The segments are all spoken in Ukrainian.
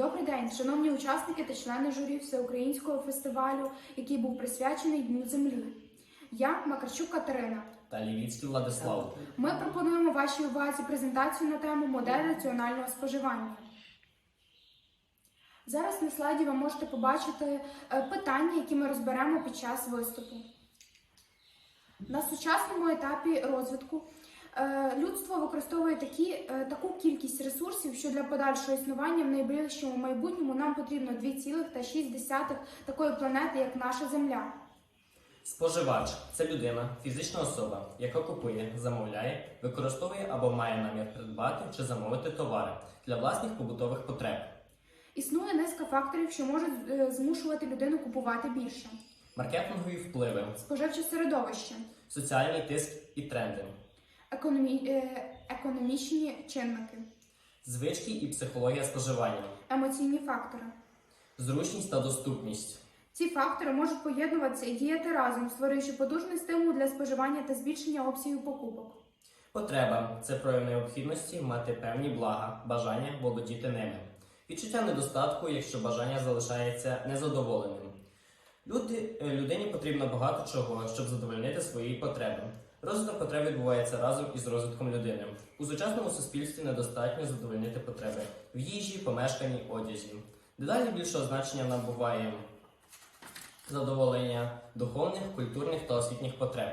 Добрий день, шановні учасники та члени журі всеукраїнського фестивалю, який був присвячений Дню землі. Я Макарчук Катерина. та Лівіцький Владислав. Ми пропонуємо вашій увазі презентацію на тему модель раціонального споживання. Зараз на слайді ви можете побачити е, питання, які ми розберемо під час виступу. На сучасному етапі розвитку людство використовує такі, е, таку кількість ресурсів, що для подальшого існування в найближчому майбутньому нам потрібно 2,6 такої планети, як наша Земля. Споживач це людина, фізична особа, яка купує, замовляє, використовує або має намір придбати чи замовити товари для власних побутових потреб. Існує низка факторів, що можуть е, змушувати людину купувати більше: Маркетингові впливи, споживче середовище, соціальний тиск і тренди, економі... е, економічні чинники, звички і психологія споживання, емоційні фактори. зручність та доступність, Ці фактори можуть поєднуватися і діяти разом, створюючи потужний стимул для споживання та збільшення обсягів покупок. потреба це прояв необхідності мати певні блага, бажання володіти ними, відчуття недостатку, якщо бажання залишається незадоволеним. Люди, е, людині потрібно багато чого, щоб задовольнити свої потреби. Розвиток потреб відбувається разом із розвитком людини. У сучасному суспільстві недостатньо задовольнити потреби в їжі, помешканні, одязі. Дедалі більшого значення набуває задоволення духовних, культурних та освітніх потреб.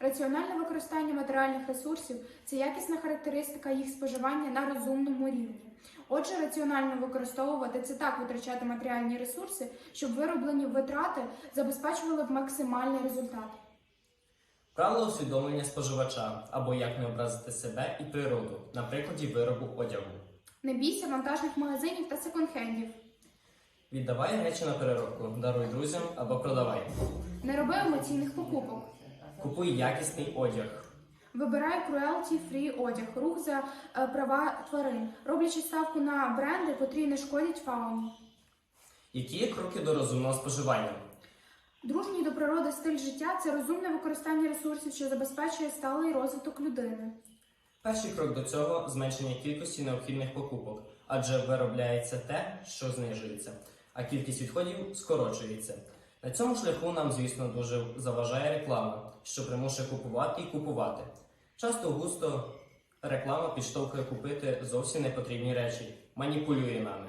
Раціональне використання матеріальних ресурсів це якісна характеристика їх споживання на розумному рівні. Отже, раціонально використовувати це так витрачати матеріальні ресурси, щоб вироблені витрати забезпечували максимальний результат. Правила усвідомлення споживача або як не образити себе і природу на прикладі виробу одягу. Не бійся вантажних магазинів та секонд-хендів. Віддавай речі на переробку, даруй друзям або продавай. Не роби емоційних покупок. Купуй якісний одяг. Вибирай cruelty-free одяг, рух за е, права тварин, роблячи ставку на бренди, котрі не шкодять фауні. Які є кроки до розумного споживання? Дружній до природи стиль життя це розумне використання ресурсів, що забезпечує сталий розвиток людини. Перший крок до цього зменшення кількості необхідних покупок, адже виробляється те, що знижується, а кількість відходів скорочується. На цьому шляху нам, звісно, дуже заважає реклама, що примушує купувати і купувати. Часто густо реклама підштовхує купити зовсім непотрібні речі, маніпулює нами.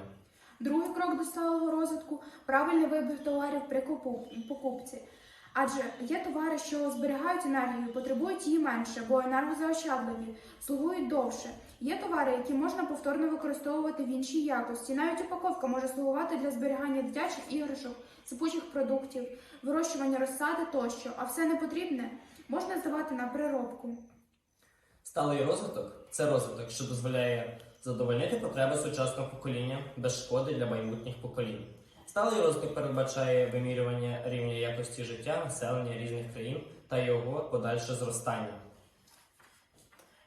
Другий крок до сталого розвитку правильний вибір товарів при покупці. Адже є товари, що зберігають енергію, потребують її менше, бо енергозаощадливі, слугують довше. Є товари, які можна повторно використовувати в іншій якості. Навіть упаковка може слугувати для зберігання дитячих іграшок, сипучих продуктів, вирощування розсади тощо, а все непотрібне можна здавати на переробку. Сталий розвиток це розвиток, що дозволяє задовольнити потреби сучасного покоління без шкоди для майбутніх поколінь. Сталий розвиток передбачає вимірювання рівня якості життя населення різних країн та його подальше зростання.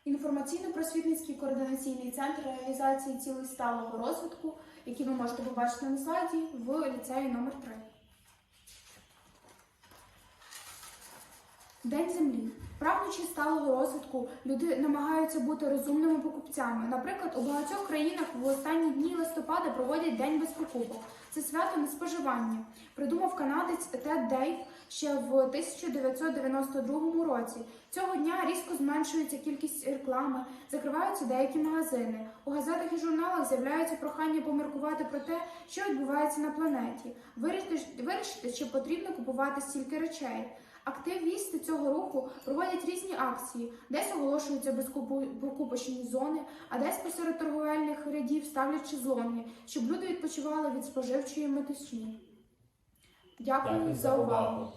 Інформаційно-просвітницький координаційний центр реалізації цілей сталого розвитку, який ви можете побачити на слайді в ліцеї номер 3 День землі. Прагнучи сталого розвитку, люди намагаються бути розумними покупцями. Наприклад, у багатьох країнах в останні дні листопада проводять День без покупок. Це свято не споживання. Придумав канадець Тед Дейв ще в 1992 році. Цього дня різко зменшується кількість реклами, закриваються деякі магазини. У газетах і журналах з'являються прохання поміркувати про те, що відбувається на планеті, вирішити, вирішити, чи потрібно купувати стільки речей. Активісти цього руху проводять різні акції, десь оголошуються безкупочні зони, а десь посеред торговельних рядів ставлять шезлонги, щоб люди відпочивали від споживчої метушні. Дякую, за увагу.